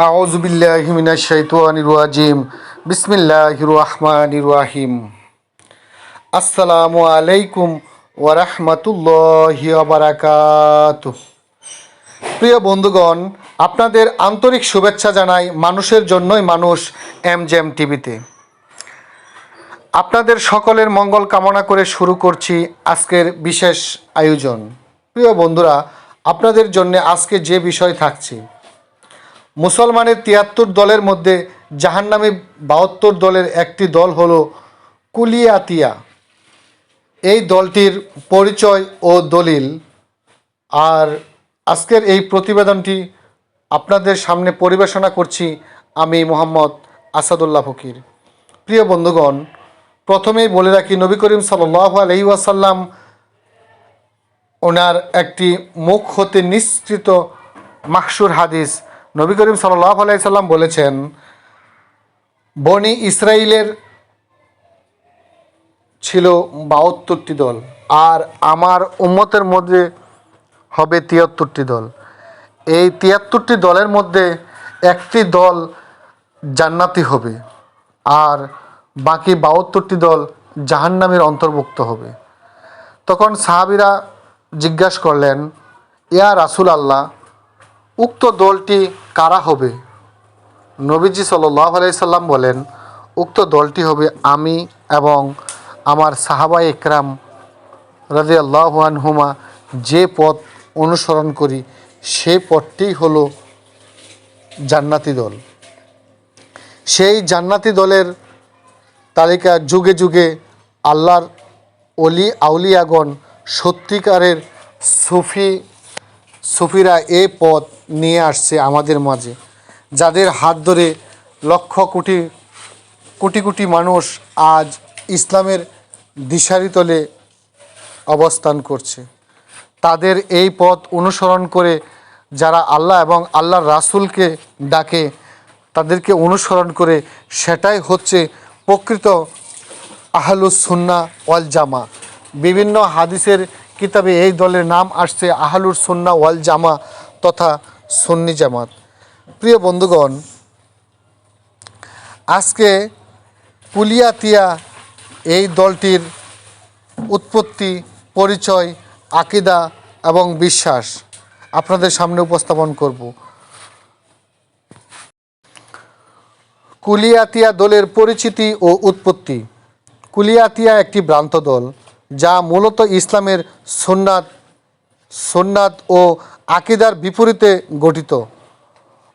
আউযু বিল্লাহি মিনাশ শাইতানির রাজিম। বিসমিল্লাহির রহমানির রহিম। আসসালামু আলাইকুম ওয়া রাহমাতুল্লাহি ওয়া বারাকাতুহু। প্রিয় বন্ধুগণ, আপনাদের আন্তরিক শুভেচ্ছা জানাই মানুষের জন্যই মানুষ এম জেম টিভিতে। আপনাদের সকলের মঙ্গল কামনা করে শুরু করছি আজকের বিশেষ আয়োজন। প্রিয় বন্ধুরা, আপনাদের জন্য আজকে যে বিষয় থাকছে মুসলমানের তিয়াত্তর দলের মধ্যে জাহান্নামী বাহাত্তর দলের একটি দল হল কুলিয়াতিয়া। এই দলটির পরিচয় ও দলিল। আর আজকের এই প্রতিবেদনটি আপনাদের সামনে পরিবেশনা করছি আমি মোহাম্মদ আসাদুল্লাহ ফকির। প্রিয় বন্ধুগণ, প্রথমেই বলে রাখি, নবী করিম সাল্লাহ আলহি ওয়াসাল্লাম ওনার একটি মুখ হতে নিঃসৃত মাকসুর হাদিস নবী করিম সাল্লাহ আলাইসাল্লাম বলেছেন, বনি ইসরায়েলের ছিল বাহাত্তরটি দল আর আমার উম্মতের মধ্যে হবে তিয়াত্তরটি দল। এই তিয়াত্তরটি দলের মধ্যে একটি দল জান্নাতি হবে আর বাকি বাহাত্তরটি দল জাহান্নামের অন্তর্ভুক্ত হবে। তখন সাহাবিরা জিজ্ঞাসা করলেন, ইয়া রাসুল আল্লাহ উক্ত দলটি কারা হবে? নবীজি সাল্লাহ আলাইসাল্লাম বলেন, উক্ত দলটি হবে আমি এবং আমার সাহাবা একরাম রাজি আল্লাহানহুমা যে পথ অনুসরণ করি, সে পথটি হলো জান্নাতি দল। সেই জান্নাতি দলের তালিকা যুগে যুগে আল্লাহর অলি আউলিয়াগণ, সত্যিকারের সুফি, সুফিরা এ পথ নিয়ে আসছে আমাদের মাঝে। যাদের হাত ধরে লক্ষ কোটি কোটি কোটি মানুষ আজ ইসলামের দিশারি তলে অবস্থান করছে। তাদের এই পথ অনুসরণ করে যারা আল্লাহ এবং আল্লাহর রাসূলকে ডাকে, তাদেরকে অনুসরণ করে সেটাই হচ্ছে প্রকৃত আহলুস সুন্না ওয়াল জামা। বিভিন্ন হাদিসের কিতাবে এই দলের নাম আসছে আহলুর সুন্না ওয়াল জামা তথা সুন্নি জামাত। প্রিয় বন্ধুগণ, আজকে পুলিয়াতিয়া এই দলটির উৎপত্তি, পরিচয়, আকিদা এবং বিশ্বাস আপনাদের সামনে উপস্থাপন করব। কুলিয়াতিয়া দলের পরিচিতি ও উৎপত্তি। কুলিয়াতিয়া একটি ভ্রান্ত দল, যা মূলত ইসলামের সুন্নাত সুন্নাত ও আকিদার বিপরীতে গঠিত।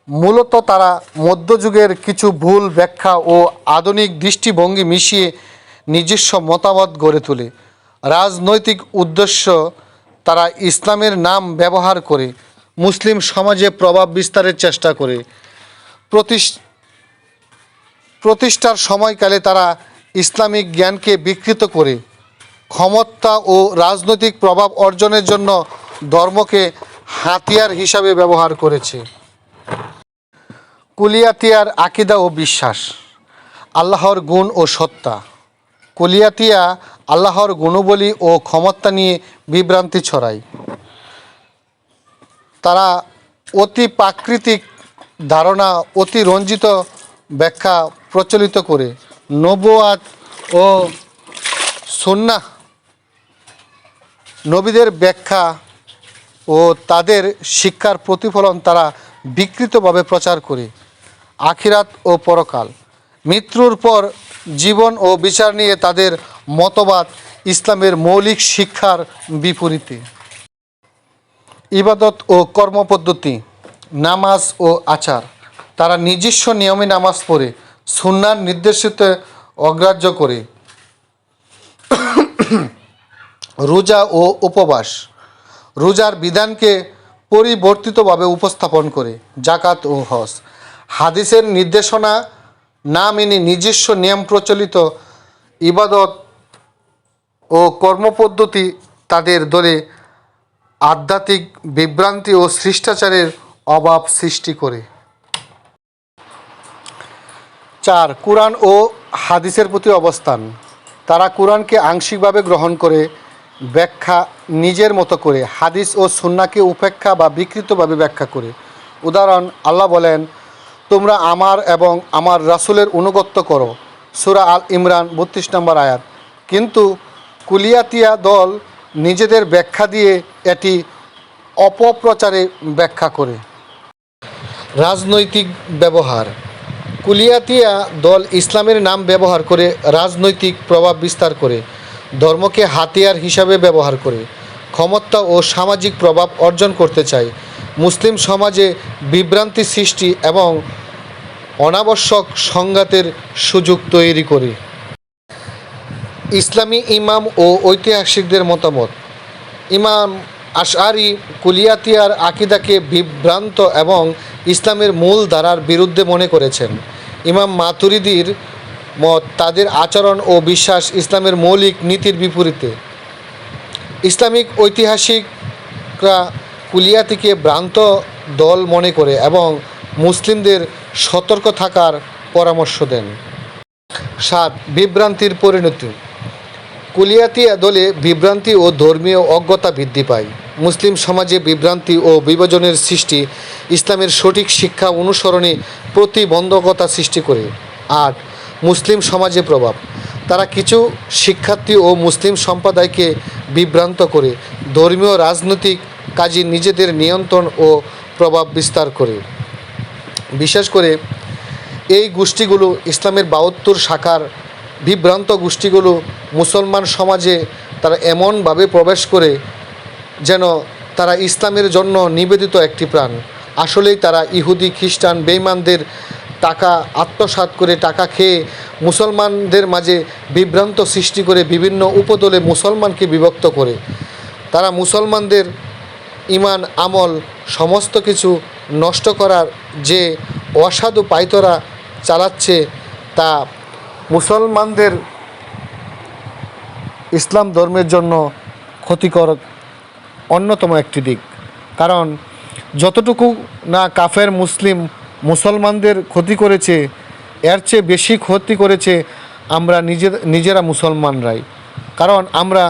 মূলত তারা মধ্যযুগের কিছু ভুল ব্যাখ্যা ও আধুনিক দৃষ্টিভঙ্গি মিশিয়ে নিজস্ব মতামত গড়ে তোলে। রাজনৈতিক উদ্দেশ্য তারা ইসলামের নাম ব্যবহার করে, মুসলিম সমাজে প্রভাব বিস্তারের চেষ্টা করে। প্রতিষ প্রতিষ্ঠার সময়কালে তারা ইসলামিক জ্ঞানকে বিকৃত করে। ক্ষমতা ও রাজনৈতিক প্রভাব অর্জনের জন্য ধর্মকে হাতিয়ার হিসাবে ব্যবহার করেছে। কুলিয়াতিয়ার আকিদা ও বিশ্বাস, আল্লাহর গুণ ও সত্তা। কুলিয়াতিয়া আল্লাহর গুণবলী ও ক্ষমতা নিয়ে বিভ্রান্তি ছড়ায়। তারা অতি প্রাকৃতিক ধারণা, অতি রঞ্জিত ব্যাখ্যা প্রচলিত করে। নবুয়াত ও সন্না নবীদের ব্যাখ্যা ও তাদের শিক্ষার প্রতিফলন তারা বিকৃতভাবে প্রচার করে। আখিরাত ও পরকাল। মৃত্যুর পর জীবন ও বিচার নিয়ে তাদের মতবাদ ইসলামের মৌলিক শিক্ষার বিপরীতে। ইবাদত ও কর্মপদ্ধতি, নামাজ ও আচার। তারা নিজস্ব নিয়মে নামাজ পড়ে সুন্নার নির্দেশিত অগ্রাহ্য করে। রোজা ও উপবাস। রোজার বিধানকে পরিবর্তিতভাবে উপস্থাপন করে, জাকাত ও হজ। হাদিসের নির্দেশনা না মেনে নিজস্ব নিয়ম প্রচলিত ইবাদত ও কর্মপদ্ধতি তাদের দলে আধ্যাত্মিক বিভ্রান্তি ও শিষ্টাচারের অভাব সৃষ্টি করে। চার, কোরআন ও হাদিসের প্রতি অবস্থান। তারা কোরআনকে আংশিকভাবে গ্রহণ করে ব্যাখ্যা নিজের মতো করে, হাদিস ও সুন্নাকে উপেক্ষা বা বিকৃতভাবে ব্যাখ্যা করে। উদাহরণ, আল্লাহ বলেন, তোমরা আমার এবং আমার রাসূলের অনুগত্য করো। সুরা আল ইমরান, বত্রিশ নম্বর আয়াত। কিন্তু কুলিয়াতিয়া দল নিজেদের ব্যাখ্যা দিয়ে এটি অপপ্রচারে ব্যাখ্যা করে। রাজনৈতিক ব্যবহার। কুলিয়াতিয়া দল ইসলামের নাম ব্যবহার করে রাজনৈতিক প্রভাব বিস্তার করে। ধর্মকে হাতিয়ার হিসাবে ব্যবহার করে, ক্ষমতা ও সামাজিক প্রভাব অর্জন করতে চায়। মুসলিম সমাজে বিভ্রান্তি সৃষ্টি এবং অনাবশ্যক সংঘাতের সুযোগ তৈরি করে। ইসলামী ইমাম ও ঐতিহাসিকদের মতামত, ইমাম আশআরি কুলিয়াতিয়ার আকিদাকে বিভ্রান্ত এবং ইসলামের মূল ধারার বিরুদ্ধে মনে করেছেন। ইমাম মাতুরিদির মত, তাদের আচরণ ও বিশ্বাস ইসলামের মৌলিক নীতির বিপরীতে। ইসলামিক ঐতিহাসিকরা কুলিয়াতিকে ভ্রান্ত দল মনে করে এবং মুসলিমদের সতর্ক থাকার পরামর্শ দেন। সাত, বিভ্রান্তির পরিণতি। কুলিয়াতিয়া দলে বিভ্রান্তি ও ধর্মীয় অজ্ঞতা বৃদ্ধি পায়। মুসলিম সমাজে বিভ্রান্তি ও বিভাজনের সৃষ্টি ইসলামের সঠিক শিক্ষা অনুসরণে প্রতিবন্ধকতা সৃষ্টি করে। আট মুসলিম সমাজে প্রভাব। তারা কিছু শিক্ষার্থী ও মুসলিম সম্প্রদায়কে বিভ্রান্ত করে, ধর্মীয় রাজনৈতিক কাজে নিজেদের নিয়ন্ত্রণ ও প্রভাব বিস্তার করে। বিশেষ করে এই গোষ্ঠীগুলো ইসলামের বাহাত্তর শাখার বিভ্রান্ত গোষ্ঠীগুলো মুসলমান সমাজে তারা এমনভাবে প্রবেশ করে যেন তারা ইসলামের জন্য নিবেদিত একটি প্রাণ। আসলেই তারা ইহুদি, খ্রিস্টান বেইমানদের টাকা আত্মসাৎ করে টাকা খেয়ে মুসলমানদের মাঝে বিভ্রান্ত সৃষ্টি করে বিভিন্ন উপদলে মুসলমানকে বিভক্ত করে। তারা মুসলমানদের ইমান, আমল, সমস্ত কিছু নষ্ট করার যে অসাধু পাইতরা চালাচ্ছে তা মুসলমানদের ইসলাম ধর্মের জন্য ক্ষতিকর অন্যতম একটি দিক। কারণ যতটুকু না কাফের, মুসলিম মুসলমানদের ক্ষতি করেছে, এর চেয়ে বেশি ক্ষতি করেছে আমরা নিজে নিজেরা মুসলমানরাই। কারণ আমরা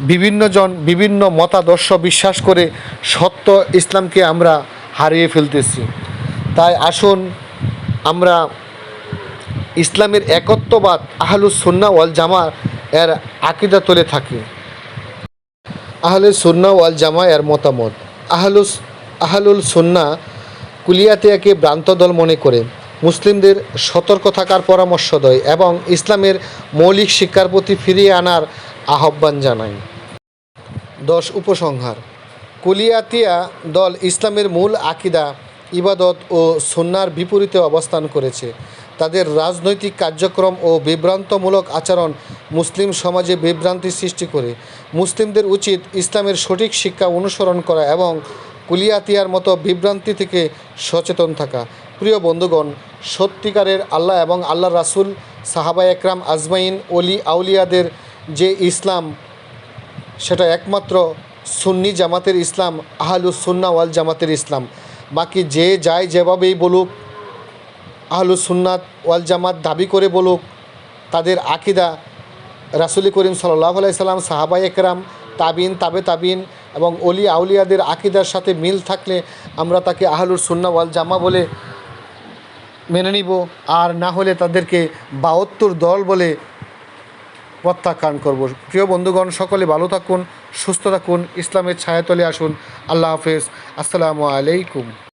বিভিন্নজন, বিভিন্ন মতাদর্শ বিশ্বাস করে সত্য ইসলামকে আমরা হারিয়ে ফেলতেছি। তাই আসুন আমরা ইসলামের একত্ববাদ আহলুস সুন্না ওয়াল জামা এর আকিদা তুলে থাকি। আহলে সুন্না ওয়াল জামা এর মতামত। আহলুস, আহলুল সুন্না কুলিয়াতিয়াকে ভ্রান্ত দল মনে করে মুসলিমদের সতর্ক থাকার পরামর্শ দেয় এবং ইসলামের মৌলিক শিক্ষার প্রতি ফিরিয়ে আনার আহ্বান জানায়। দশ উপসংহার। কুলিয়াতিয়া দল ইসলামের মূল আকিদা, ইবাদত ও সুন্নার বিপরীতে অবস্থান করেছে। তাদের রাজনৈতিক কার্যক্রম ও বিভ্রান্তমূলক আচরণ মুসলিম সমাজে বিভ্রান্তি সৃষ্টি করে। মুসলিমদের উচিত ইসলামের সঠিক শিক্ষা অনুসরণ করা এবং কুলিয়াতিয়ার মতো বিভ্রান্তি থেকে সচেতন থাকা। প্রিয় বন্ধুগণ, সত্যিকারের আল্লাহ এবং আল্লাহ রাসুল সাহাবা একরাম আজমাইন অলি আউলিয়াদের যে ইসলাম, সেটা একমাত্র সুন্নি জামাতের ইসলাম, আহলুস সুন্না ওয়াল জামাতের ইসলাম। বাকি যে যায় যেভাবেই বলুক, আহলুস সুন্নাত ওয়াল জামাত দাবি করে বলুক, তাদের আকিদা রাসুলি করিম সাল্লাহ আলাইসাল্লাম সাহাবাই একরাম, তাবিন, তাবে তাবিন এবং অলি আউলিয়াদের আকিদার সাথে মিল থাকলে আমরা তাকে আহলুর সুন্না ওয়াল জামা বলে মেনে নিব, আর না হলে তাদেরকে বাহাত্তর দল বলে প্রত্যাখ্যান করব। প্রিয় বন্ধুগণ, সকলে ভালো থাকুন, সুস্থ থাকুন, ইসলামের ছায়াতলে আসুন। আল্লাহ হাফেজ। আসসালামু আলাইকুম।